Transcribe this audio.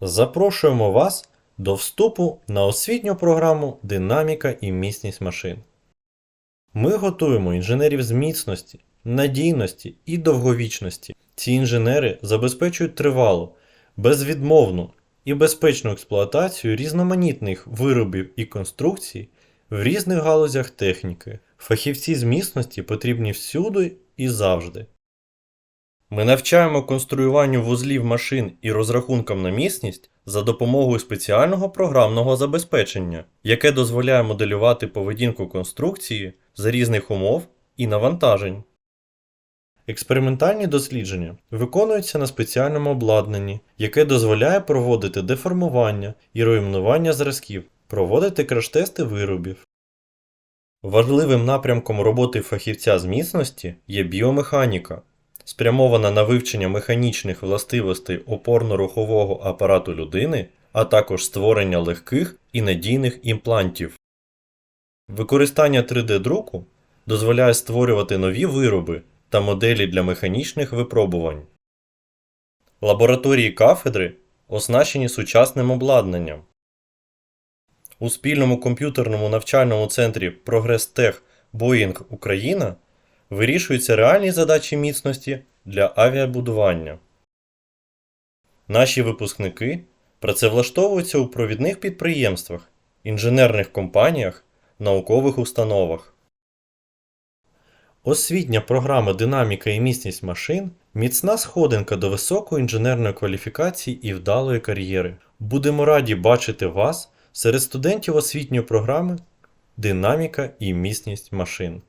Запрошуємо вас до вступу на освітню програму Динаміка і міцність машин. Ми готуємо інженерів з міцності, надійності і довговічності. Ці інженери забезпечують тривалу, безвідмовну і безпечну експлуатацію різноманітних виробів і конструкцій в різних галузях техніки. Фахівці з міцності потрібні всюди і завжди. Ми навчаємо конструюванню вузлів машин і розрахункам на міцність за допомогою спеціального програмного забезпечення, яке дозволяє моделювати поведінку конструкції за різних умов і навантажень. Експериментальні дослідження виконуються на спеціальному обладнанні, яке дозволяє проводити деформування і руйнування зразків, проводити краш-тести виробів. Важливим напрямком роботи фахівця з міцності є біомеханіка, спрямована на вивчення механічних властивостей опорно-рухового апарату людини, а також створення легких і надійних імплантів. Використання 3D-друку дозволяє створювати нові вироби та моделі для механічних випробувань. Лабораторії кафедри оснащені сучасним обладнанням. У спільному комп'ютерному навчальному центрі Прогрес-Тех Боїнг Україна вирішуються реальні задачі міцності для авіабудування. Наші випускники працевлаштовуються у провідних підприємствах, інженерних компаніях, наукових установах. Освітня програма Динаміка і міцність машин міцна сходинка до високої інженерної кваліфікації і вдалої кар'єри. Будемо раді бачити вас серед студентів освітньої програми Динаміка і міцність машин.